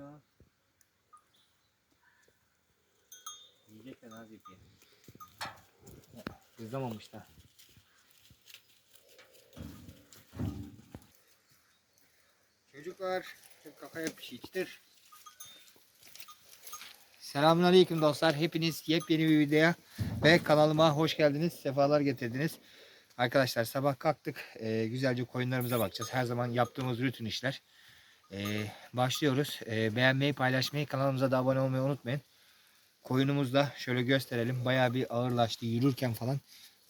ya. Yiyecekler az ipi. Hızlamamışlar. Çocuklar hep kafaya pişiktir. Şey Selamünaleyküm dostlar. Hepiniz yepyeni bir videoya ve kanalıma hoş geldiniz. Sefalar getirdiniz. Arkadaşlar sabah kalktık. Ee, güzelce koyunlarımıza bakacağız. Her zaman yaptığımız rutin işler. Ee, başlıyoruz. Ee, beğenmeyi, paylaşmayı, kanalımıza da abone olmayı unutmayın. Koyunumuz da şöyle gösterelim. Bayağı bir ağırlaştı. Yürürken falan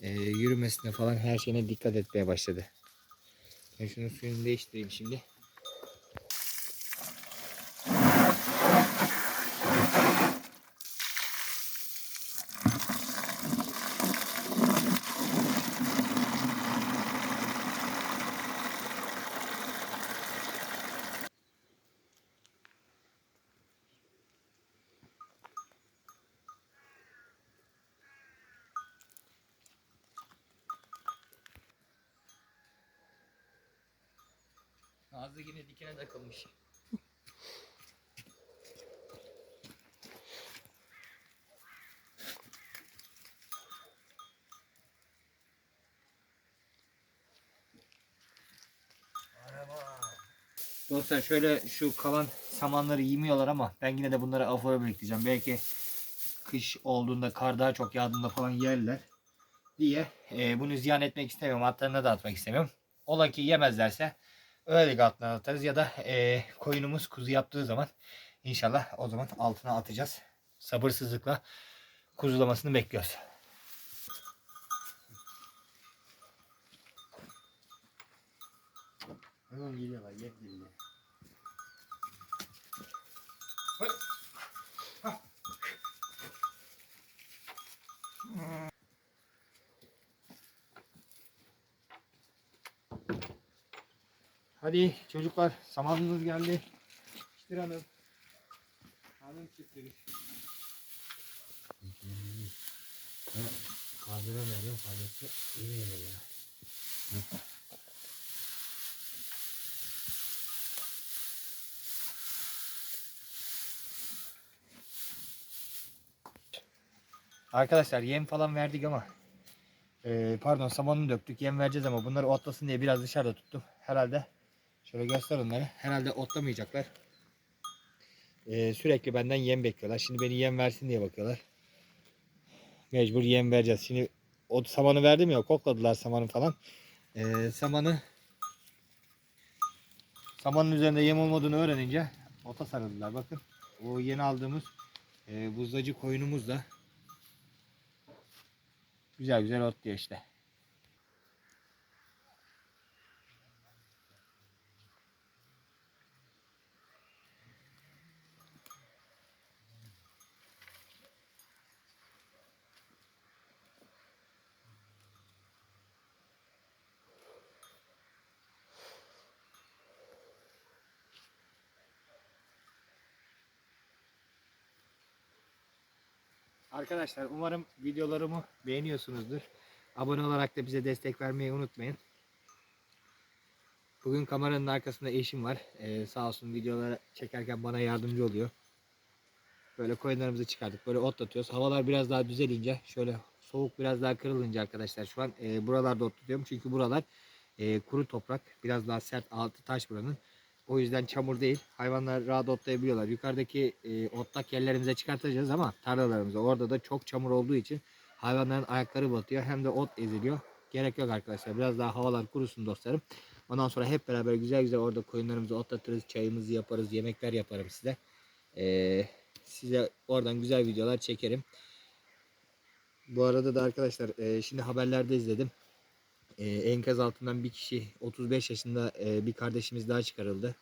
e, yürümesine falan her şeyine dikkat etmeye başladı. Ben şunun suyunu değiştireyim şimdi. Nazlı yine dikene takılmış. Dostlar şöyle şu kalan samanları yemiyorlar ama ben yine de bunları afora biriktiriyorum. Belki kış olduğunda kar daha çok yağdığında falan yerler diye e, bunu ziyan etmek istemiyorum. Atlarına da atmak istemiyorum. Ola ki yemezlerse öyle altına atarız ya da e, koyunumuz kuzu yaptığı zaman inşallah o zaman altına atacağız. Sabırsızlıkla kuzulamasını bekliyoruz. Hemen geliyorlar, yer geliyor. Hadi çocuklar samanınız geldi. İştir hanım. Hanım çıktırır. Kaldıramıyorum fazlası iyi geliyor. Arkadaşlar yem falan verdik ama e, pardon samanını döktük yem vereceğiz ama bunları otlasın diye biraz dışarıda tuttum. Herhalde şöyle göster onları. Herhalde otlamayacaklar. E, sürekli benden yem bekliyorlar. Şimdi beni yem versin diye bakıyorlar. Mecbur yem vereceğiz. Şimdi o samanı verdim ya kokladılar samanı falan. E, samanı samanın üzerinde yem olmadığını öğrenince ota sarıldılar. Bakın o yeni aldığımız e, buzlacı koyunumuz da Güzel güzel ot diyor işte. Arkadaşlar umarım videolarımı beğeniyorsunuzdur. Abone olarak da bize destek vermeyi unutmayın. Bugün kameranın arkasında eşim var. Ee, sağ olsun videoları çekerken bana yardımcı oluyor. Böyle koyunlarımızı çıkardık. Böyle otlatıyoruz. Havalar biraz daha düzelince şöyle soğuk biraz daha kırılınca arkadaşlar şu an e, buralarda otlatıyorum. Çünkü buralar e, kuru toprak. Biraz daha sert altı taş buranın. O yüzden çamur değil. Hayvanlar rahat otlayabiliyorlar. Yukarıdaki e, otlak yerlerimize çıkartacağız ama tarlalarımıza. Orada da çok çamur olduğu için hayvanların ayakları batıyor. Hem de ot eziliyor. Gerek yok arkadaşlar. Biraz daha havalar kurusun dostlarım. Ondan sonra hep beraber güzel güzel orada koyunlarımızı otlatırız. Çayımızı yaparız. Yemekler yaparım size. Ee, size oradan güzel videolar çekerim. Bu arada da arkadaşlar e, şimdi haberlerde izledim. E, enkaz altından bir kişi 35 yaşında e, bir kardeşimiz daha çıkarıldı.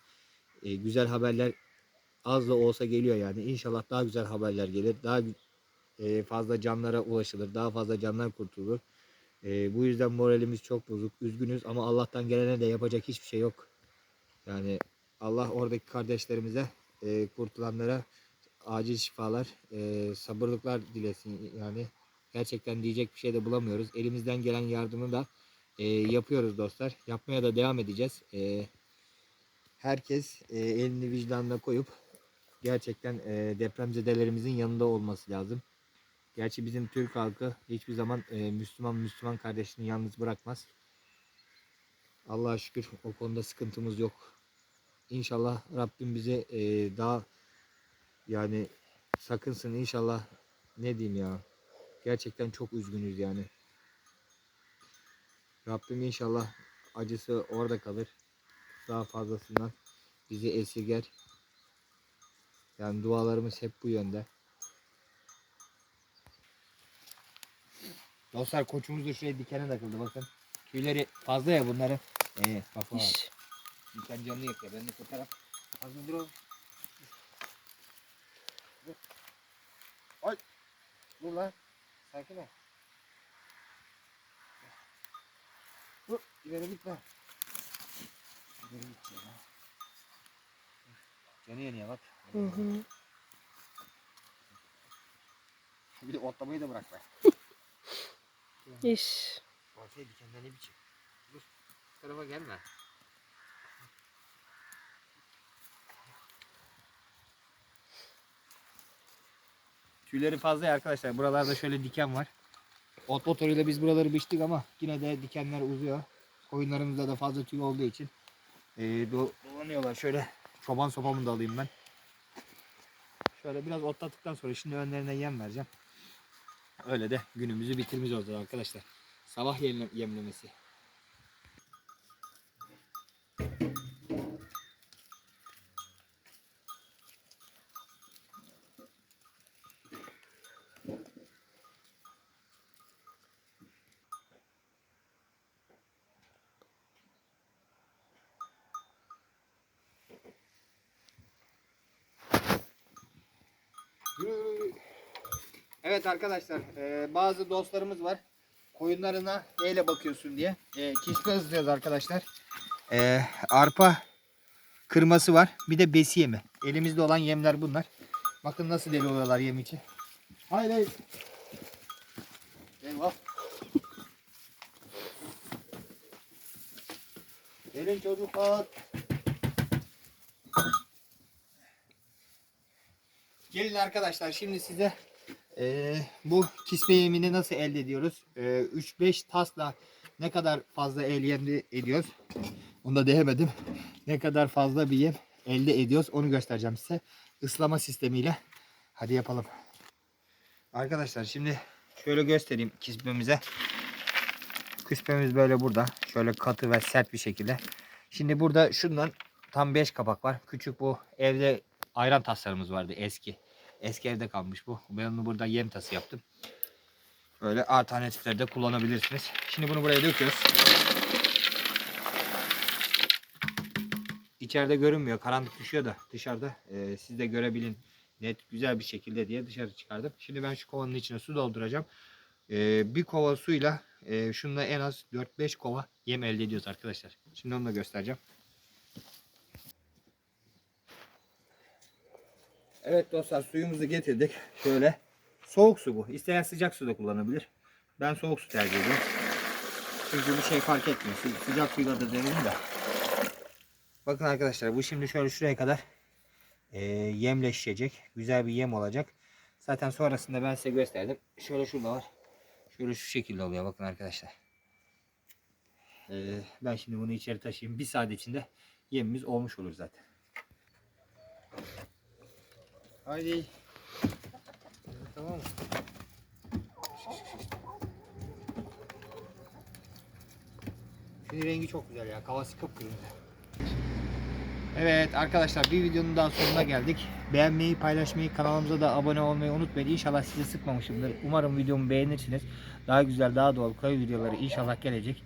E, güzel haberler az da olsa geliyor yani. İnşallah daha güzel haberler gelir. Daha e, fazla canlara ulaşılır. Daha fazla canlar kurtulur. E, bu yüzden moralimiz çok bozuk. Üzgünüz ama Allah'tan gelene de yapacak hiçbir şey yok. Yani Allah oradaki kardeşlerimize e, kurtulanlara acil şifalar, e, sabırlıklar dilesin yani. Gerçekten diyecek bir şey de bulamıyoruz. Elimizden gelen yardımı da e, yapıyoruz dostlar. Yapmaya da devam edeceğiz. E, herkes e, elini vicdanına koyup gerçekten e, depremzedelerimizin yanında olması lazım. Gerçi bizim Türk halkı hiçbir zaman e, Müslüman Müslüman kardeşini yalnız bırakmaz. Allah'a şükür o konuda sıkıntımız yok. İnşallah Rabbim bize e, daha yani sakınsın inşallah ne diyeyim ya. Gerçekten çok üzgünüz yani. Rabbim inşallah acısı orada kalır. Daha fazlasından bizi esirger. Yani dualarımız hep bu yönde. Dostlar koçumuz da şuraya dikene takıldı bakın. Tüyleri fazla ya bunların. Ee, bak bak. Diken canını yakıyor. Ben de kurtarım. Az dur oğlum. Ay. Dur lan. Sakin ol. Dur. İleri gitme. İleri gitme ya. Canı yanıyor bak. Hı hı. Bir de otlamayı da bırak be. İş. Ortaya dikenden ne biçim? Dur. Bu tarafa gelme. Tüyleri fazla ya arkadaşlar. Buralarda şöyle diken var. Ot motoruyla biz buraları biçtik ama yine de dikenler uzuyor. Koyunlarımızda da fazla tüy olduğu için ee, do- dolanıyorlar. Şöyle çoban sopamı da alayım ben. Şöyle biraz otlattıktan sonra şimdi önlerine yem vereceğim. Öyle de günümüzü bitirmiş olacağız arkadaşlar. Sabah yemle- yemlemesi. Evet arkadaşlar e, bazı dostlarımız var. Koyunlarına neyle bakıyorsun diye. E, kispe ızlıyoruz arkadaşlar. E, arpa kırması var. Bir de besi yemi. Elimizde olan yemler bunlar. Bakın nasıl deli oluyorlar yem için. Hayır hayır. Eyvah. Gelin çocuklar. Gelin arkadaşlar şimdi size eee, bu kispe yemini nasıl elde ediyoruz? Eee, 3-5 tasla ne kadar fazla el yem ediyoruz? Onu da diyemedim. Ne kadar fazla bir yem elde ediyoruz onu göstereceğim size. Islama sistemiyle. Hadi yapalım. Arkadaşlar şimdi şöyle göstereyim kispemize. Kispemiz böyle burada. Şöyle katı ve sert bir şekilde. Şimdi burada şundan tam 5 kapak var. Küçük bu evde ayran taslarımız vardı eski. Eski evde kalmış bu. Ben onu burada yem tası yaptım. Böyle alternatifleri de kullanabilirsiniz. Şimdi bunu buraya döküyoruz. İçeride görünmüyor. Karanlık düşüyor da dışarıda. Ee, siz de görebilin net güzel bir şekilde diye dışarı çıkardım. Şimdi ben şu kovanın içine su dolduracağım. Ee, bir kova suyla e, şununla en az 4-5 kova yem elde ediyoruz arkadaşlar. Şimdi onu da göstereceğim. Evet dostlar suyumuzu getirdik. Şöyle soğuk su bu. İsteyen sıcak su da kullanabilir. Ben soğuk su tercih ediyorum. Çünkü bir şey fark etmiyor. Sı- Sıcak suyla da denedim de. Bakın arkadaşlar bu şimdi şöyle şuraya kadar e, yemle şişecek. Güzel bir yem olacak. Zaten sonrasında ben size gösterdim. Şöyle şurada var. Şöyle şu şekilde oluyor bakın arkadaşlar. E, ben şimdi bunu içeri taşıyayım. Bir saat içinde yemimiz olmuş olur zaten. Haydi. Tamam mı? Şunun rengi çok güzel ya. Kavası kıpkırmızı. Evet arkadaşlar bir videonun daha sonuna geldik. Beğenmeyi, paylaşmayı, kanalımıza da abone olmayı unutmayın. İnşallah sizi sıkmamışımdır. Umarım videomu beğenirsiniz. Daha güzel, daha doğal köy videoları inşallah gelecek.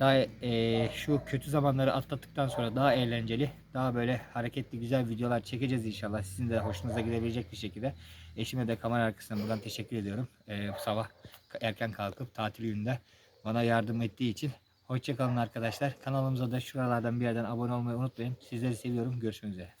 Daha eee, şu kötü zamanları atlattıktan sonra daha eğlenceli, daha böyle hareketli güzel videolar çekeceğiz inşallah. Sizin de hoşunuza gidebilecek bir şekilde. Eşime de kamera arkasından buradan teşekkür ediyorum. Bu sabah erken kalkıp tatil gününde bana yardım ettiği için. Hoşçakalın arkadaşlar. Kanalımıza da şuralardan bir yerden abone olmayı unutmayın. Sizleri seviyorum. Görüşmek üzere.